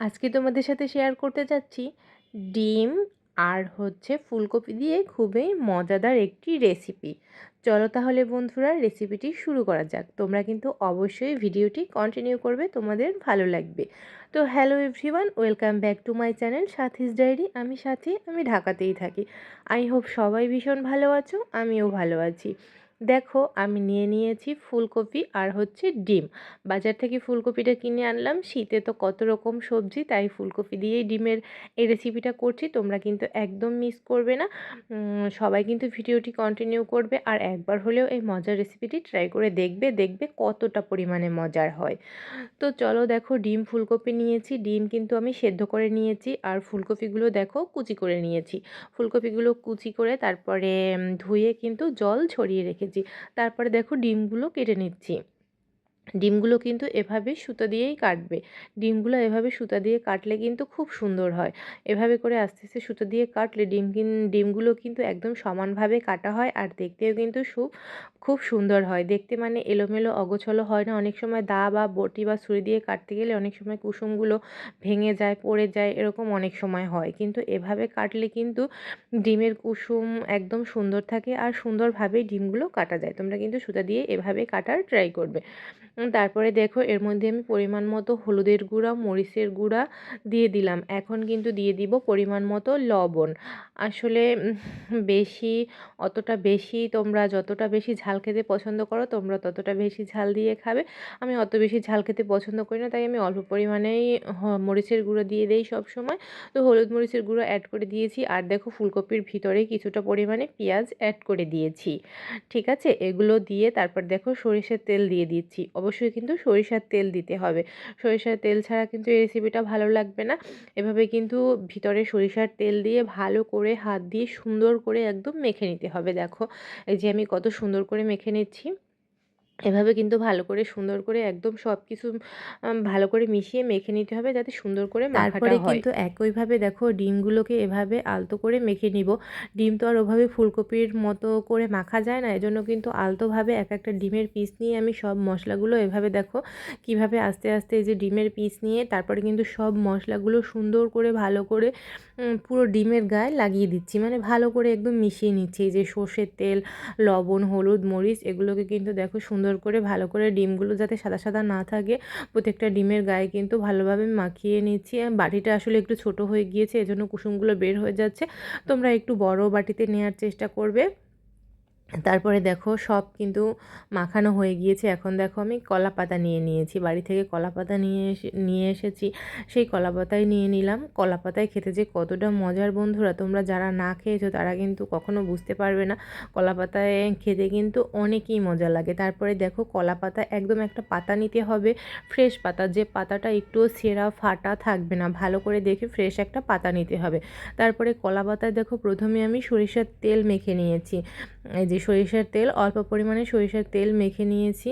আজকে তোমাদের সাথে শেয়ার করতে যাচ্ছি ডিম আর হচ্ছে ফুলকপি দিয়ে খুবই মজাদার একটি রেসিপি চলো তাহলে বন্ধুরা রেসিপিটি শুরু করা যাক। তোমরা কিন্তু অবশ্যই ভিডিওটি কন্টিনিউ করবে, তোমাদের ভালো লাগবে। তো hello everyone welcome back to my channel Sathi's diary আমি সাথী, আমি ঢাকাতেই থাকি। আই হোপ সবাই ভীষণ ভালো আছো, আমিও ভালো আছি। দেখো আমি নিয়ে নিয়েছি ফুলকপি আর হচ্ছে ডিম। বাজার থেকে ফুলকপিটা কিনে আনলাম। শীতে তো কত রকম সবজি, তাই ফুলকপি দিয়েই ডিমের এই রেসিপিটা করছি। তোমরা কিন্তু একদম মিস করবে না। সবাই কিন্তু ভিডিওটি কন্টিনিউ করবে আর একবার হলেও এই মজার রেসিপিটি ট্রাই করে দেখবে দেখবে কতটা পরিমাণে মজার হয়। তো চলো দেখো, ডিম ফুলকপি নিয়েছি। ডিম কিন্তু আমি সেদ্ধ করে নিয়েছি আর ফুলকপিগুলো দেখো কুচি করে নিয়েছি। ফুলকপিগুলো কুচি করে তারপরে ধুয়ে কিন্তু জল ছড়িয়ে রেখে রেখেছি। তারপরে দেখো ডিমগুলো কেটে নিচ্ছি। ডিমগুলো কিন্তু এভাবে সুতো দিয়েই কাটবে। ডিমগুলো এভাবে সুতা দিয়ে কাটলে কিন্তু খুব সুন্দর হয়। এভাবে করে আস্তে আস্তে সুতো দিয়ে কাটলে ডিম ডিমগুলো কিন্তু একদম সমানভাবে কাটা হয় আর দেখতেও কিন্তু খুব খুব সুন্দর হয়। দেখতে মানে এলোমেলো, অগোছলো হয় না। অনেক সময় দা বা বটি বা ছুরি দিয়ে কাটতে গেলে অনেক সময় কুসুমগুলো ভেঙে যায়, পড়ে যায়, এরকম অনেক সময় হয়। কিন্তু এভাবে কাটলে কিন্তু ডিমের কুসুম একদম সুন্দর থাকে আর সুন্দরভাবেই ডিমগুলো কাটা যায়। তোমরা কিন্তু সুতা দিয়ে এভাবে কাটার ট্রাই করবে। তারপরে দেখো এর মধ্যে আমি পরিমাণ মতো হলুদের গুঁড়া, মরিচের গুঁড়া দিয়ে দিলাম। এখন কিন্তু দিয়ে দিব পরিমাণ মতো লবণ। আসলে বেশি, অতটা বেশি তোমরা যতটা বেশি ঝাল খেতে পছন্দ করো, তোমরা ততটা বেশি ঝাল দিয়ে খাবে। আমি অত বেশি ঝাল খেতে পছন্দ করি না, তাই আমি অল্প পরিমাণেই মরিচের গুঁড়ো দিয়ে দিই সব সময় তো হলুদ মরিচের গুঁড়ো অ্যাড করে দিয়েছি। আর দেখো ফুলকপির ভিতরে কিছুটা পরিমাণে পেঁয়াজ অ্যাড করে দিয়েছি। ঠিক আছে? এগুলো দিয়ে তারপর দেখো সরিষার তেল দিয়ে দিচ্ছি। অবশ্যই কিন্তু সরিষার তেল দিতে হবে। সরিষার তেল ছাড়া কিন্তু এই রেসিপিটা ভালো লাগবে না। এভাবে কিন্তু ভিতরে সরিষার তেল দিয়ে ভালো করে হাত দিয়ে সুন্দর করে একদম মেখে নিতে হবে। দেখো, এই যে আমি কত সুন্দর করে মেখে নিচ্ছি। এভাবে কিন্তু ভালো করে সুন্দর করে একদম সব কিছু ভালো করে মিশিয়ে মেখে নিতে হবে যাতে সুন্দর করে তারপরে কিন্তু একইভাবে দেখো ডিমগুলোকে এভাবে আলতো করে মেখে নিব। ডিম তো আর ওভাবে ফুলকপির মতো করে মাখা যায় না এজন্য কিন্তু আলতোভাবে এক একটা ডিমের পিস নিয়ে আমি সব মশলাগুলো এভাবে দেখো কীভাবে আস্তে আস্তে এই যে ডিমের পিস নিয়ে তারপরে কিন্তু সব মশলাগুলো সুন্দর করে ভালো করে পুরো ডিমের গায়ে লাগিয়ে দিচ্ছি। মানে ভালো করে একদম মিশিয়ে নিচ্ছি। এই যে সর্ষের তেল লবণ হলুদ মরিচ এগুলোকে কিন্তু দেখো সুন্দর সুন্দর করে ভালো করে ডিমগুলো যাতে সাদা সাদা না থাকে। প্রত্যেকটা ডিমের গায়ে কিন্তু ভালোভাবে মাখিয়ে নিচ্ছি। বাটিটা আসলে একটু ছোট হয়ে গিয়েছে, এজন্য কুসুমগুলো বের হয়ে যাচ্ছে। তোমরা একটু বড় বাটিতে নেওয়ার চেষ্টা করবে। তারপরে দেখো সব কিন্তু মাখানো হয়ে গিয়েছে। এখন দেখো আমি কলা পাতা নিয়ে নিয়েছি। বাড়ি থেকে কলা পাতা নিয়ে এসে, নিয়ে এসেছি। সেই কলা পাতাই নিয়ে নিলাম। কলা পাতায় খেতে যে কতটা মজার বন্ধুরা! তোমরা যারা না খেয়েছো তারা কিন্তু কখনো বুঝতে পারবে না। কলা পাতায় খেতে কিন্তু অনেকই মজা লাগে। তারপরে দেখো কলা পাতা একদম একটা পাতা নিতে হবে। ফ্রেশ পাতা। যে পাতাটা একটু সেরা ফাটা থাকবে না। ভালো করে দেখে ফ্রেশ একটা পাতা নিতে হবে। তারপরে কলা পাতায় দেখো প্রথমে আমি সরিষার তেল মেখে নিয়েছি। এই যে সরিষার তেল, অল্প পরিমাণে সরিষার তেল মেখে নিয়েছি।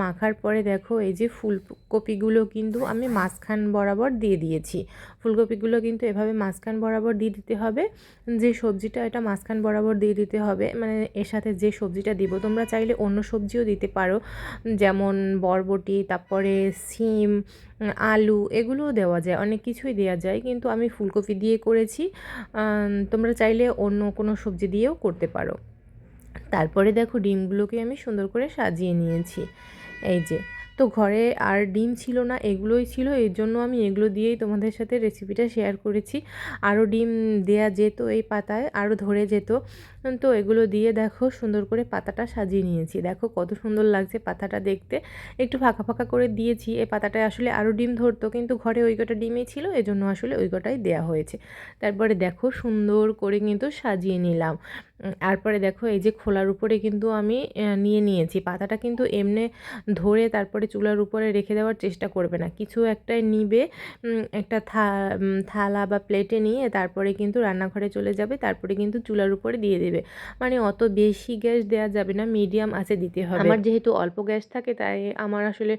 মাখার পরে দেখো, এই যে ফুলকপিগুলো কিন্তু আমি মাঝখান বরাবর দিয়ে দিয়েছি। ফুলকপিগুলো কিন্তু এভাবে মাঝখান বরাবর দিয়ে দিতে হবে। যে সবজিটা এটা মাঝখান বরাবর দিয়ে দিতে হবে মানে এর সাথে যে সবজিটা দিব, তোমরা চাইলে অন্য সবজিও দিতে পারো। যেমন বরবটি, তারপরে সিম, আলু, এগুলোও দেওয়া যায়, অনেক কিছুই দেওয়া যায়। কিন্তু আমি ফুলকপি দিয়ে করেছি তোমরা চাইলে অন্য কোনো সবজি দিয়েও করতে পারো। তারপরে দেখো ডিমগুলোকে আমি সুন্দর করে সাজিয়ে নিয়েছি। এই যে, তো ঘরে আর ডিম ছিল না, এগুলোই ছিল, এর জন্য আমি এগুলো দিয়েই তোমাদের সাথে রেসিপিটা শেয়ার করেছি। আরও ডিম দেয়া যেত এই পাতায়, আরও ধরে যেত। তো এগুলো দিয়ে দেখো সুন্দর করে পাতাটা সাজিয়ে নিয়েছি। দেখো কত সুন্দর লাগছে পাতাটা দেখতে। একটু ফাঁকা ফাঁকা করে দিয়েছি। এই পাতাটায় আসলে আরও ডিম ধরতো, কিন্তু ঘরে ওই কটা ডিমই ছিল, এজন্য আসলে ওই কটাই দেওয়া হয়েছে। তারপরে দেখো সুন্দর করে কিন্তু সাজিয়ে নিলাম। তারপরে দেখো এই যে খোলার উপরে কিন্তু আমি নিয়ে নিয়েছি। পাতাটা কিন্তু এমনি ধরে তারপরে চুলার উপরে রেখে দেওয়ার চেষ্টা করবে না। কিছু একটা নিবে একটা থালা বা প্লেটে নিয়ে তারপরে কিন্তু রান্নাঘরে চলে যাবে। তারপরে কিন্তু চুলার উপরে দিয়ে দেবে। মানে অত বেশি গ্যাস দেওয়া যাবে না, মিডিয়াম আছে দিতে হবে। আমার যেহেতু অল্প গ্যাস থাকে, তাই আমার আসলে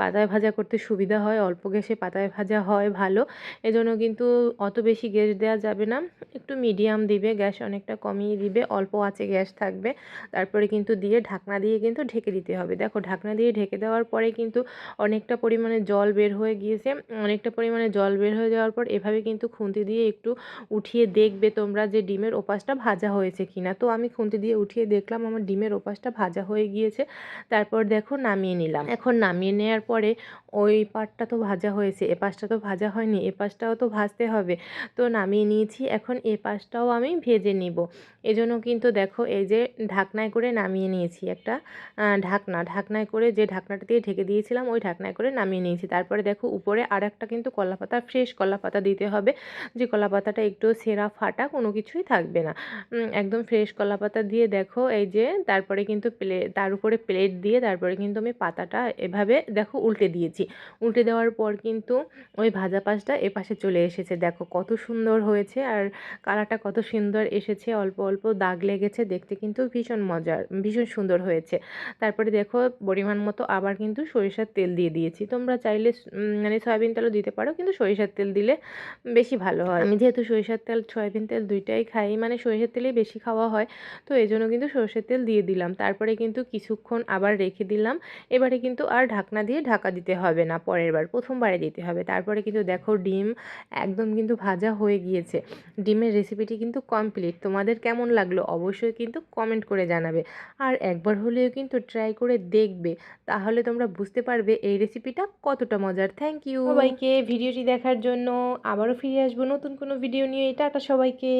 পাতায় ভাজা করতে সুবিধা হয়, অল্প গ্যাসে পাতায় ভাজা হয় ভালো। এজন্য কিন্তু অত বেশি গ্যাস দেওয়া যাবে না, একটু মিডিয়াম দিবে, গ্যাস অনেকটা কমিয়ে দিবে, অল্প আছে গ্যাস থাকবে। তারপরে কিন্তু দিয়ে ঢাকনা দিয়ে কিন্তু ঢেকে দিতে হবে। দেখো, ঢাকনা দিয়ে ঢেকে দেওয়ার পরে কিন্তু অনেকটা পরিমাণে জল বের হয়ে গিয়েছে। অনেকটা পরিমাণে জল বের হয়ে যাওয়ার পর এভাবে কিন্তু খুন্তি দিয়ে একটু উঠিয়ে দেখবে তোমরা যে ডিমের ওপাশটা ভাজা হয়েছে। কিনা তো আমি খুন্তি দিয়ে উঠিয়ে দেখলাম আমার ডিমের ওপাশটা ভাজা হয়ে গিয়েছে। তারপর দেখো নামিয়ে নিলাম। এখন নামিয়ে নেওয়ার পরে ওই পাটটা তো ভাজা হয়েছে, এ পাশটা তো ভাজা হয়নি, এ পাশটাও তো ভাজতে হবে। তো নামিয়ে নিয়েছি, এখন এ পাশটাও আমি ভেজে নিব। এজন্য কিন্তু দেখো এই যে ঢাকনায় করে নামিয়ে নিয়েছি একটা ঢাকনা। ঢাকনায় করে যে ঢাকনাটা দিয়ে ঢেকে দিয়েছিলাম, ওই ঢাকনায় করে নামিয়ে নিয়েছি। তারপরে দেখো উপরে আর একটা কিন্তু কলা পাতা ফ্রেশ কলা পাতা দিতে হবে। যে কলা পাতাটা একটু সেরা ফাটা কোনো কিছুই থাকবে না। একদম ফ্রেশ কলা পাতা দিয়ে দেখো, এই যে তারপরে কিন্তু প্লে, তার উপরে প্লেট দিয়ে তারপরে কিন্তু আমি পাতাটা এভাবে দেখো উল্টে দিয়েছি। উল্টে দেওয়ার পর কিন্তু ওই ভাজা পাশটা এপাশে চলে এসেছে। দেখো কত সুন্দর হয়েছে আর কালারটা কত সুন্দর এসেছে, অল্প অল্প দাগ লেগেছে, দেখতে কিন্তু ভীষণ মজার, ভীষণ সুন্দর হয়েছে। তারপরে দেখো পরিমাণ মতো আবার কিন্তু সরিষার তেল দিয়ে দিয়েছি। তোমরা চাইলে মানে সয়াবিন তেলও দিতে পারো, কিন্তু সরিষার তেল দিলে বেশি ভালো হয়। আমি যেহেতু সরিষার তেল, সয়াবিন তেল দুইটাই খাই মানে সরিষার তেলেই বেশি খাওয়া হয়। তো এই জন্য কিন্তু সরষের তেল দিয়ে দিলাম। তারপরে কিন্তু কিছুক্ষণ আবার রেখে দিলাম। এবারে কিন্তু আর ঢাকনা দিয়ে ঢাকা দিতে হবে না, পরের বার, প্রথমবারে দিতে হবে। তারপরে কিন্তু দেখো ডিম একদম কিন্তু ভাজা হয়ে গিয়েছে। ডিমের রেসিপিটি কিন্তু কমপ্লিট তোমাদের কেমন লাগল অবশ্যই কিন্তু কমেন্ট করে জানাবে। আর একবার হলেও কিন্তু ট্রাই করে দেখবে। তাহলে তোমরা বুঝতে পারবে এই রেসিপিটা কতটা মজার। থ্যাংক ইউ সবাইকে ভিডিওটি দেখার জন্য আবারও ফিরে আসব নতুন কোনো ভিডিও নিয়ে। টাটা সবাইকে!